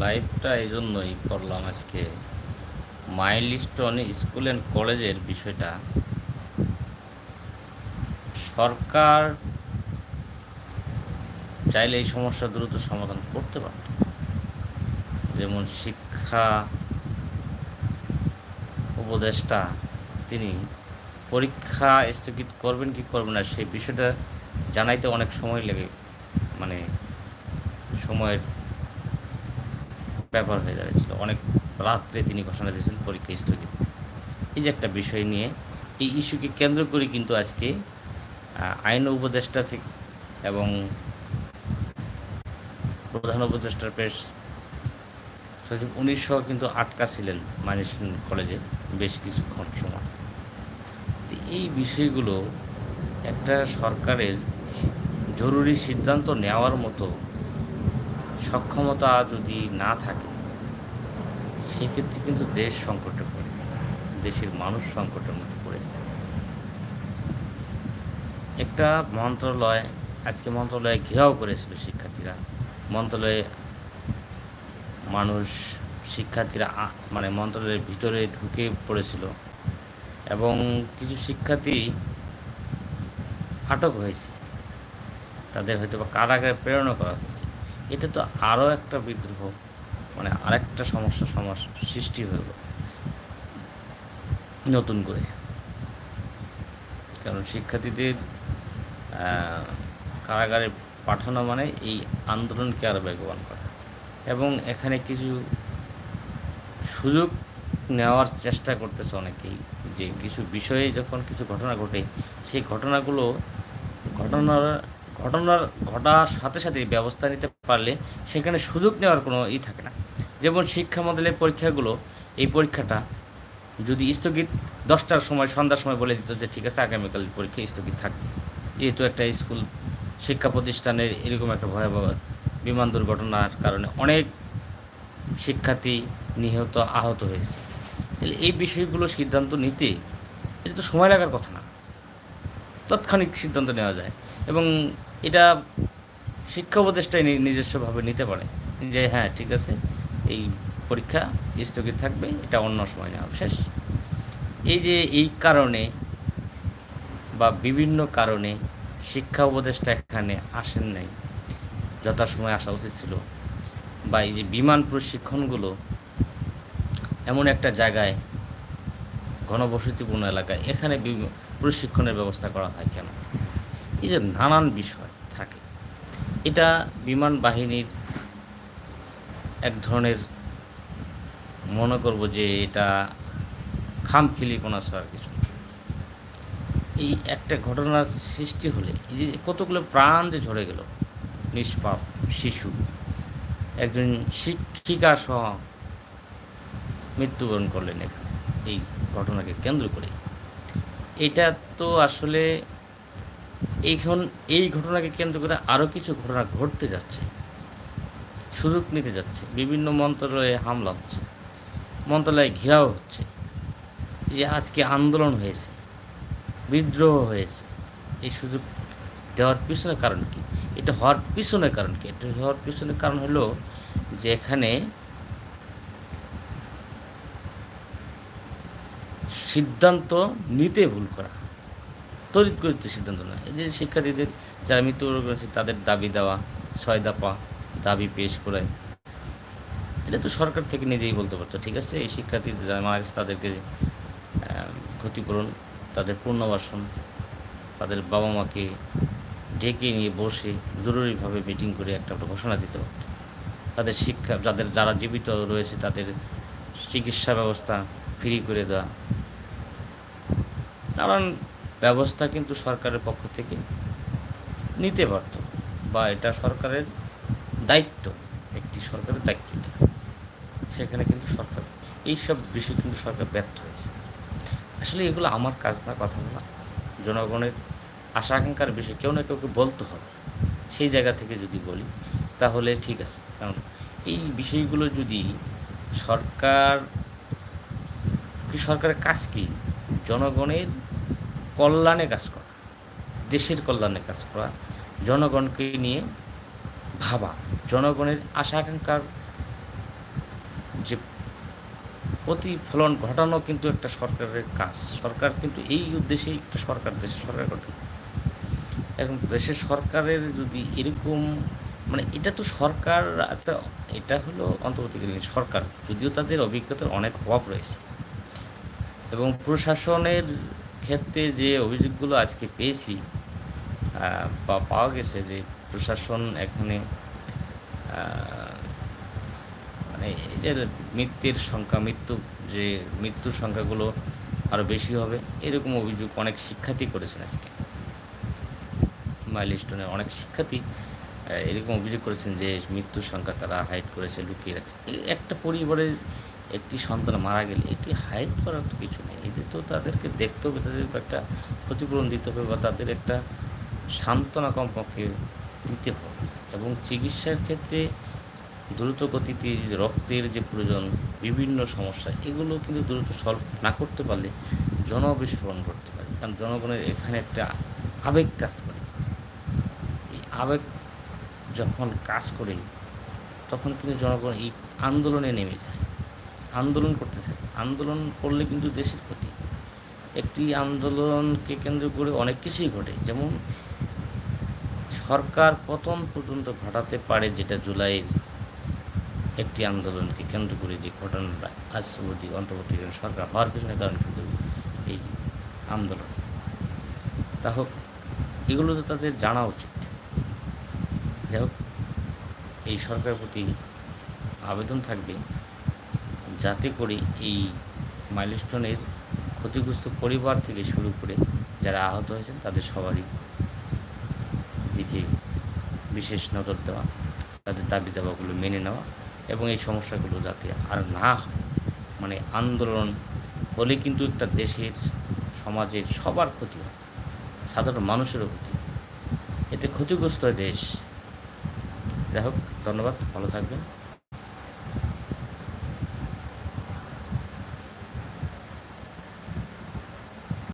লাইভটা এই জন্যই করলাম আজকে। মাইলস্টোন স্কুল অ্যান্ড কলেজের বিষয়টা। সরকার চাইলে এই সমস্যা দ্রুত সমাধান করতে পারত। যেমন শিক্ষা উপদেষ্টা তিনি পরীক্ষা স্থগিত করবেন কি করবেন না সেই বিষয়টা জানাইতে অনেক সময় লেগে মানে সময়ের ব্যাপার হয়ে দাঁড়িয়েছিল। অনেক রাত্রে তিনি ঘোষণা দিয়েছেন পরীক্ষা স্থগিত। এই যে একটা বিষয় নিয়ে, এই ইস্যুকে কেন্দ্র করে কিন্তু আজকে আইন উপদেষ্টা থেকে এবং প্রধান উপদেষ্টার পেশ সচিব উনিশশো কিন্তু আটকা ছিলেন মাইনিস কলেজে বেশ কিছুক্ষণ সময়। এই বিষয়গুলো একটা সরকারের জরুরি সিদ্ধান্ত নেওয়ার মতো সক্ষমতা যদি না থাকে, সেক্ষেত্রে কিন্তু দেশ সংকটে পড়ে, দেশের মানুষ সংকটের মধ্যে পড়ে যায়। একটা মন্ত্রণালয়, আজকে মন্ত্রণালয়ে ঘেরাও করেছিল শিক্ষার্থীরা। মন্ত্রণালয়ে মানুষ, শিক্ষার্থীরা মানে মন্ত্রণালয়ের ভিতরে ঢুকে পড়েছিল এবং কিছু শিক্ষার্থী আটক হয়েছে। তাদের হয়তো বা কারাগারে প্রেরণা করা হয়েছে। এটা তো আরও একটা বিদ্রোহ মানে আরেকটা সমস্যা সমস্যা সৃষ্টি হয়ে গেল। নতুন করে। কারণ শিক্ষার্থীদের কারাগারে পাঠানো মানে এই আন্দোলনকে আরও বেগবান করা। এবং এখানে কিছু সুযোগ নেওয়ার চেষ্টা করতেছে অনেকেই, যে কিছু বিষয়ে যখন কিছু ঘটনা ঘটে, সেই ঘটনাগুলো, ঘটনার ঘটনার, ঘটার সাথে সাথে ব্যবস্থা নিতে পারলে সেখানে সুযোগ নেওয়ার কোনো ই থাকে না। যেমন শিক্ষা মডেলের পরীক্ষাগুলো, এই পরীক্ষাটা যদি স্থগিত, দশটার সময়, সন্ধ্যার সময় বলে দিত যে, ঠিক আছে, আগামীকাল পরীক্ষা স্থগিত থাকবে যেহেতু একটা স্কুল, শিক্ষা প্রতিষ্ঠানের এরকম একটা ভয়াবহ বিমান দুর্ঘটনার কারণে অনেক শিক্ষার্থী নিহত, আহত হয়েছে। তাহলে এই বিষয়গুলো সিদ্ধান্ত নিতে এটা তো সময় লাগার কথা না। তৎক্ষণিক সিদ্ধান্ত নেওয়া যায় এবং এটা শিক্ষা উপদেষ্টাই নিজস্বভাবে নিতে পারে। যে হ্যাঁ ঠিক আছে, এই পরীক্ষা স্থগিত থাকবে, এটা অন্য সময় নেওয়া। শেষ। এই যে, এই কারণে বা বিভিন্ন কারণে শিক্ষা উপদেষ্টা এখানে আসেন নাই, যথাসময়ে আসা উচিত ছিল। বা এই যে বিমান প্রশিক্ষণগুলো এমন একটা জায়গায়, ঘনবসতিপূর্ণ এলাকায়, এখানে প্রশিক্ষণের ব্যবস্থা করা হয় কেন? এই যে নানান বিষয়। এটা বিমান বাহিনীর এক ধরনের মনে করব যে এটা খামখিলিপনা ছাড়া কিছু এই একটা ঘটনার সৃষ্টি হলে, এই যে কতগুলো প্রাণ যে ঝরে গেল, নিষ্পাপ শিশু, একজন শিক্ষিকা সহ মৃত্যুবরণ করলেন এই ঘটনাকে কেন্দ্র করে এটা তো আসলে এইখন, এই ঘটনাকে কেন্দ্র করে আরও কিছু ঘটনা ঘটতে যাচ্ছে, সুযোগ নিতে যাচ্ছে। বিভিন্ন মন্ত্রণালয়ে হামলা হচ্ছে, মন্ত্রণালয়ে ঘেরাও হচ্ছে যে আজকে আন্দোলন হয়েছে, বিদ্রোহ হয়েছে, এই সুযোগ দেওয়ার পিছনে কারণ কি? এটা হওয়ার পিছনে কারণ কি? এটা হওয়ার পিছনে কারণ হলো যে এখানে সিদ্ধান্ত নিতে ভুল করা। গতিতে সিদ্ধান্ত নেয়। এই যে শিক্ষার্থীদের যারা মৃত্যুবরণ করেছে, তাদের দাবি দেওয়া, ছয় দফা দাবি পেশ করে। এটা তো সরকার থেকে নিজেই বলতে পারতো, ঠিক আছে? এই শিক্ষার্থীদের যারা মারা গেছে, তাদেরকে ক্ষতিপূরণ, তাদের পুনর্বাসন, তাদের বাবা মাকে ডেকে নিয়ে বসে জরুরিভাবে মিটিং করে একটা একটা ঘোষণা দিতে পারত। তাদের শিক্ষা, যাদের, যারা জীবিত রয়েছে, তাদের চিকিৎসা ব্যবস্থা ফ্রি করে দেওয়া। নানান ব্যবস্থা কিন্তু সরকারের পক্ষ থেকে নিতে পারত বা এটা সরকারের দায়িত্ব, একটি সরকারের দায়িত্ব সেখানে কিন্তু সরকার, এইসব বিষয় কিন্তু সরকার ব্যর্থ হয়েছে। আসলে এগুলো আমার কাজ না, কথা বলা জনগণের আশা আকাঙ্ক্ষার বিষয়, কেউ না কেউকে বলতে হবে। সেই জায়গা থেকে যদি বলি, তাহলে ঠিক আছে। কারণ এই বিষয়গুলো যদি সরকার কি সরকারের কাজ কি? জনগণের কল্যাণে কাজ করা, দেশের কল্যাণে কাজ করা, জনগণকে নিয়ে ভাবা, জনগণের আশা আকাঙ্ক্ষার যে প্রতিফলন ঘটানো কিন্তু একটা সরকারের কাজ। সরকার কিন্তু এই উদ্দেশ্যেই একটা সরকার, দেশের সরকার গঠন। এখন দেশের সরকারের যদি এরকম মানে এটা তো সরকার, একটা, এটা হলো অন্তর্বর্তীকালীন সরকার, যদিও তাদের অভিজ্ঞতার অনেক অভাব রয়েছে। এবং প্রশাসনের ক্ষেত্রে যে অভিযোগগুলো আজকে পেয়েছি বা পাওয়া গেছে যে প্রশাসন এখানে মানে যে মৃত্যুর সংখ্যা, মৃত্যু, যে মৃত্যুর সংখ্যাগুলো আরও বেশি হবে, এরকম অভিযোগ অনেক শিক্ষার্থী করেছেন আজকে। মাইলস্টোনের অনেক শিক্ষার্থী এরকম অভিযোগ করেছেন যে মৃত্যুর সংখ্যা তারা হাইড করেছে, লুকিয়ে রাখছে। একটা পরিবারের একটি সন্তান মারা গেলে এটি হাইড করার তো কিছু নেই। এদের তো তাদেরকে দেখতে হবে, তাদের একটা ক্ষতিপূরণ দিতে হবে বা তাদের একটা সান্ত্বনা কমপক্ষে দিতে হবে। এবং চিকিৎসার ক্ষেত্রে দ্রুত গতিতে যে রক্তের যে প্রয়োজন, বিভিন্ন সমস্যা, এগুলো কিন্তু দ্রুত সলভ না করতে পারলে জনবিস্ফোরণ করতে পারে। কারণ জনগণের এখানে একটা আবেগ কাজ করে। এই আবেগ যখন কাজ করে, তখন কিন্তু জনগণ এই আন্দোলনে নেমে যায়। আন্দোলন করতে থাকে। আন্দোলন করলে কিন্তু দেশের ক্ষতি। একটি আন্দোলনকে কেন্দ্র করে অনেক কিছুই ঘটে। যেমন, সরকার পতন পর্যন্ত ঘটাতে পারে যেটা জুলাইয়ের একটি আন্দোলনকে কেন্দ্র করে যে ঘটনাটা আজ অবধি সরকার হওয়ার পিছনে কারণ কিন্তু এই আন্দোলন। তা হোক, এগুলো তো তাদের জানা উচিত। যাই হোক, এই সরকারের প্রতি আবেদন থাকবে। যাতে করে এই মাইলস্টোনের ক্ষতিগ্রস্ত পরিবার থেকে শুরু করে যারা আহত হয়েছেন তাদের সবারই দিকে বিশেষ নজর দেওয়া, তাদের দাবি দাবাগুলো মেনে নেওয়া এবং এই সমস্যাগুলো যাতে আর না মানে আন্দোলন হলে কিন্তু একটা দেশের, সমাজের সবার ক্ষতি হয়, সাধারণ মানুষেরও ক্ষতি এতে ক্ষতিগ্রস্ত হয় দেশ। যাই হোক, ধন্যবাদ, ভালো থাকবেন।